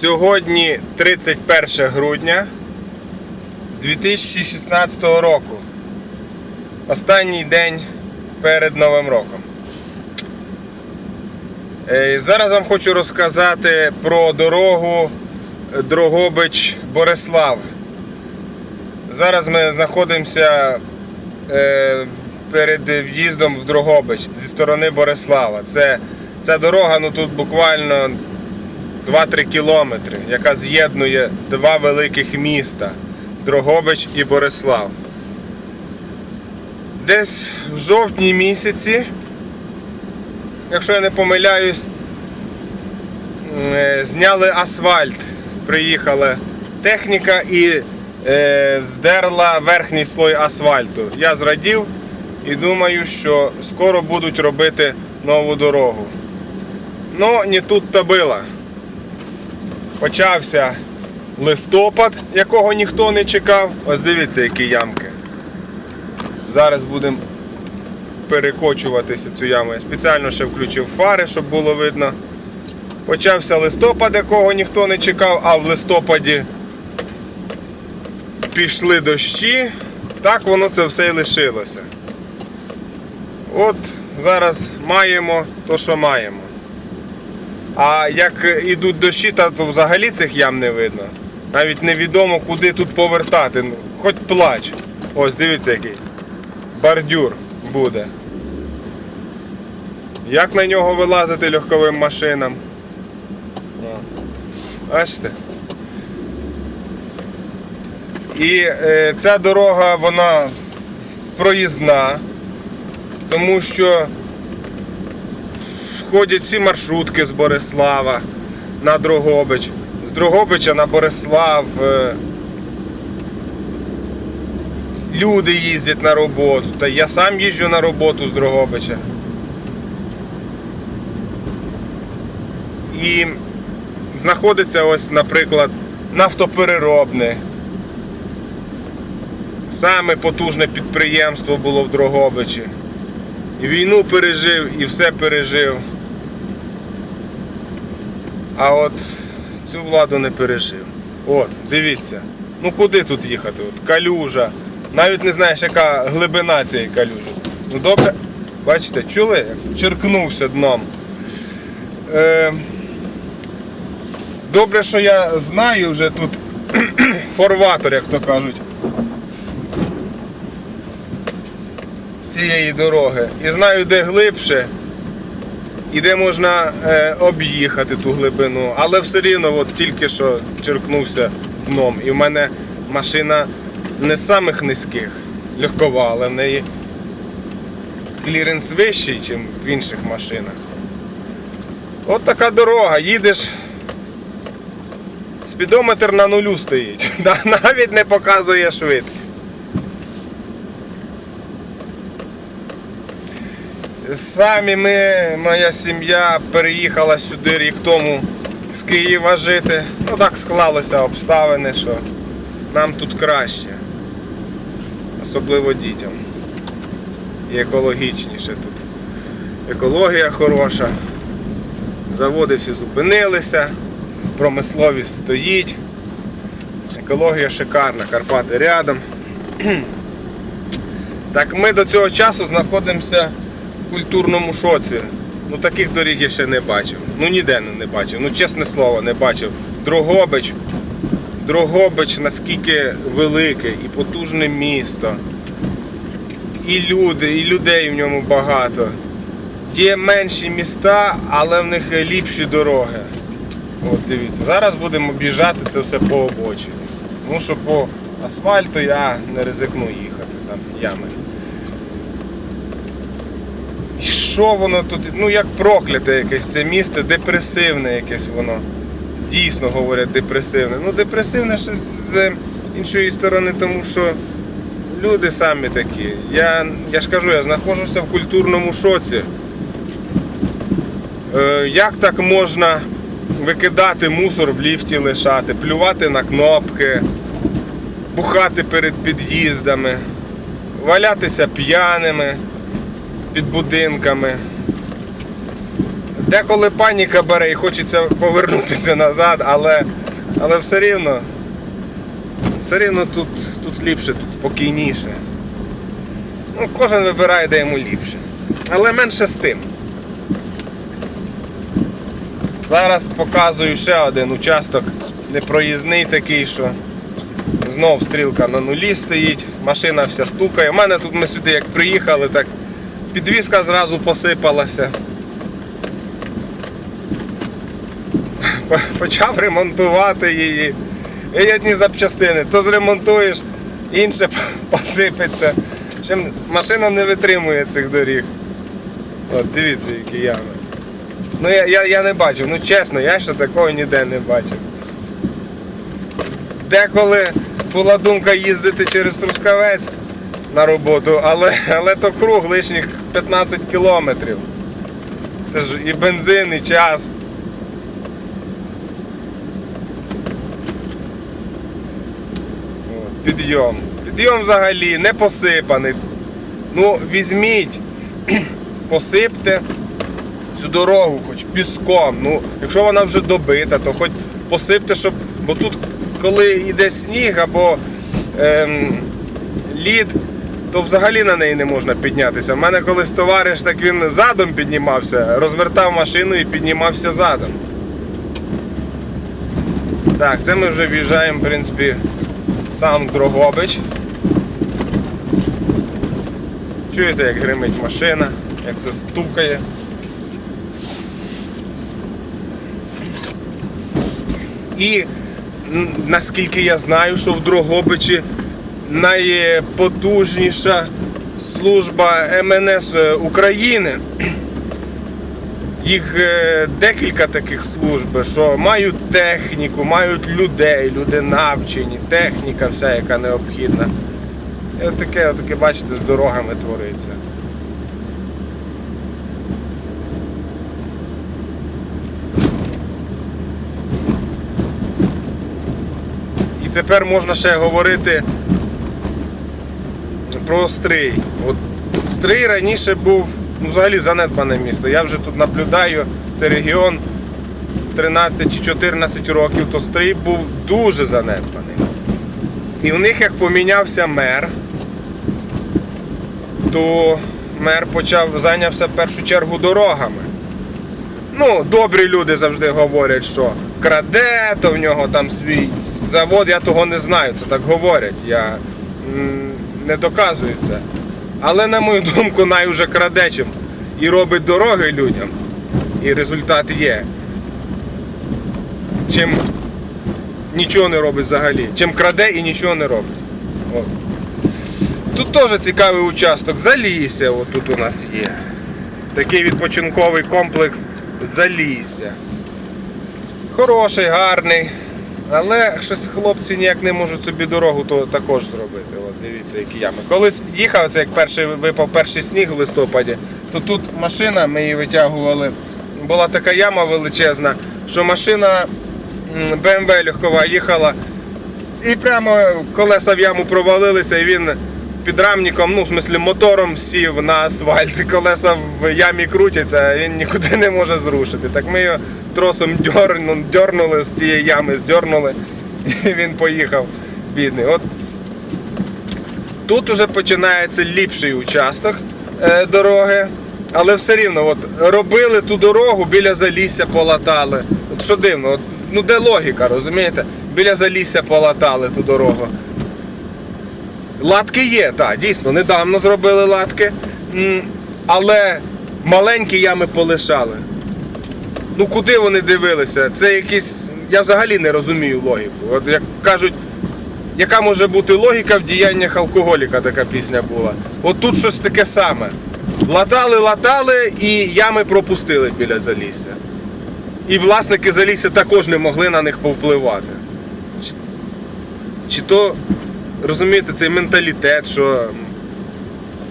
Сьогодні 31 грудня 2016 року. Останній день перед Новим роком. Е, Зараз вам хочу розказати про дорогу Дрогобич Борислав. Зараз ми знаходимося е, перед в'їздом в Дрогобич зі сторони Борислава. Це, ця дорога ну, тут буквально 2-3 кілометри, яка з'єднує два великих міста Дрогобич і Борислав. Десь в жовтні місяці, якщо я не помиляюсь, е, зняли асфальт. Приїхала техніка і е, здерла верхній слой асфальту. Я зрадів і думаю, що скоро будуть робити нову дорогу. Ну, не тут то було. Почався листопад, якого ніхто не чекав. Ось дивіться, які ямки. Зараз будемо перекочуватися цю яму. Я спеціально ще включив фари, щоб було видно. Почався листопад, якого ніхто не чекав, а в листопаді пішли дощі. Так воно це все і лишилося. От зараз маємо то, що маємо. А як ідуть дощі, та то взагалі цих ям не видно. Навіть невідомо, куди тут повертати. Ну, Хоч плач. Ось дивіться який. Бордюр буде. Як на нього вилазити легковим машинам? Бачите? І е, ця дорога, вона проїзна, тому що ходять всі маршрутки з Борислава на Дрогобич, з Дрогобича на Борислав. е, Люди їздять на роботу, та я сам їжджу на роботу з Дрогобича. І знаходиться ось, наприклад, нафтопереробне. Саме потужне підприємство було в Дрогобичі. І війну пережив, і все пережив. А от цю владу не пережив. От, дивіться. Ну куди тут їхати? От калюжа. Навіть не знаєш, яка глибина цієї калюжі. Ну добре, бачите, чули? Черкнувся дном. Е, добре, що я знаю вже тут форватор, як то кажуть. цієї дороги. І знаю, де глибше і де можна е, об'їхати ту глибину. Але все рівно от тільки що черкнувся дном. І в мене машина не з самих низьких, легкова, але в неї кліренс вищий, ніж в інших машинах. От така дорога, їдеш. Спідометр на нулю стоїть, навіть не показує швидкість. Самі ми, моя сім'я переїхала сюди рік тому з Києва жити. Ну так склалися обставини, що нам тут краще. Особливо дітям. І екологічніше тут. Екологія хороша. Заводи всі зупинилися, промисловість стоїть. Екологія шикарна, Карпати рядом. Так ми до цього часу знаходимося культурному шоці. Ну таких доріг я ще не бачив. Ну ніде не- бачив. Ну чесне слово, не бачив. Дрогобич. Дрогобич наскільки велике і потужне місто. І люди, і людей в ньому багато. Є менші міста, але в них ліпші дороги. От дивіться, зараз будемо об'їжджати це все по обочині. Тому що по асфальту я не ризикну їхати, там ями. І що воно тут? Ну як прокляте якесь це місто, депресивне якесь воно. Дійсно говорять депресивне. Ну депресивне ще з іншої сторони, тому що люди самі такі. Я, я ж кажу, я знаходжуся в культурному шоці. Е, як так можна викидати мусор в ліфті лишати, плювати на кнопки, бухати перед під'їздами, валятися п'яними під будинками. Деколи паніка бере і хочеться повернутися назад, але, але все рівно. Все рівно тут, тут ліпше, тут спокійніше. Ну, кожен вибирає, де йому ліпше. Але менше з тим. Зараз показую ще один участок непроїзний такий, що знов стрілка на нулі стоїть, машина вся стукає. У мене тут ми сюди як приїхали, так підвізка зразу посипалася. Почав ремонтувати її. І одні запчастини. То зремонтуєш, інше посипеться. Чим машина не витримує цих доріг. От, дивіться, які ями. Ну я, я, я не бачив, ну чесно, я ще такого ніде не бачив. Деколи була думка їздити через Трускавець на роботу, але, але то круг лишніх 15 кілометрів. Це ж і бензин, і час. Підйом. Підйом взагалі не посипаний. Ну, візьміть, посипте цю дорогу хоч піском. Ну, якщо вона вже добита, то хоч посипте, щоб. Бо тут, коли йде сніг або ем, лід, то взагалі на неї не можна піднятися. У мене колись товариш, так він задом піднімався, розвертав машину і піднімався задом. Так, це ми вже в'їжджаємо, в принципі, сам Дрогобич. Чуєте, як гримить машина, як це стукає. І наскільки я знаю, що в Дрогобичі найпотужніша служба МНС України. Їх е, декілька таких служб, що мають техніку, мають людей, люди навчені, техніка вся, яка необхідна. І отаке, отаке, бачите, з дорогами твориться. І тепер можна ще говорити про Стрий. От Стрий раніше був ну, взагалі занедбане місто. Я вже тут наблюдаю, це регіон 13 чи 14 років, то Стрий був дуже занедбаний. І в них як помінявся мер, то мер почав зайнявся в першу чергу дорогами. Ну, добрі люди завжди говорять, що краде, то в нього там свій завод, я того не знаю, це так говорять. Я не доказую це. Але на мою думку, най уже краде чим і робить дороги людям. І результат є. Чим нічого не робить взагалі. Чим краде і нічого не робить. От. Тут теж цікавий участок. Залісся, от тут у нас є. Такий відпочинковий комплекс Залісся. Хороший, гарний. Але щось хлопці ніяк не можуть собі дорогу то також зробити. От дивіться, які ями. Колись їхав, це як перший випав перший сніг в листопаді, то тут машина, ми її витягували. Була така яма величезна, що машина BMW легкова їхала і прямо колеса в яму провалилися, і він підрамником, ну, в смислі, мотором сів на асфальт, колеса в ямі крутяться, він нікуди не може зрушити. Так ми його тросом дьорну, дьорнули з тієї ями, здьорнули, і він поїхав, бідний. От тут уже починається ліпший участок е, дороги. Але все рівно, от, робили ту дорогу, біля залісся полатали. От що дивно, от, ну де логіка, розумієте? Біля залісся полатали ту дорогу. Латки є, так, дійсно, недавно зробили латки, але маленькі ями полишали. Ну куди вони дивилися? Це якісь. Я взагалі не розумію логіку. От як кажуть, яка може бути логіка в діяннях алкоголіка, така пісня була. От тут щось таке саме. Латали, латали і ями пропустили біля залісся. І власники залісся також не могли на них повпливати. Чи, чи то, розумієте, цей менталітет, що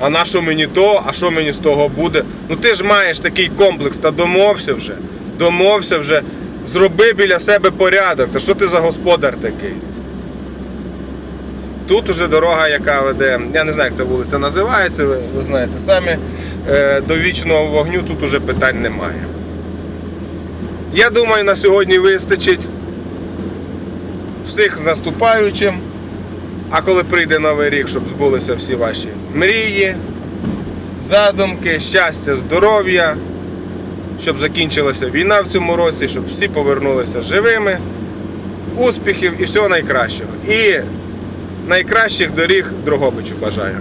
а на що мені то, а що мені з того буде? Ну ти ж маєш такий комплекс, та домовся вже. Домовся вже, зроби біля себе порядок. Та що ти за господар такий? Тут уже дорога, яка веде, я не знаю, як ця вулиця називається, ви, ви знаєте самі. Е, до вічного вогню тут уже питань немає. Я думаю, на сьогодні вистачить. Всіх з наступаючим. А коли прийде новий рік, щоб збулися всі ваші мрії, задумки, щастя, здоров'я, щоб закінчилася війна в цьому році, щоб всі повернулися живими, успіхів і всього найкращого. І найкращих доріг Дрогобичу бажаю.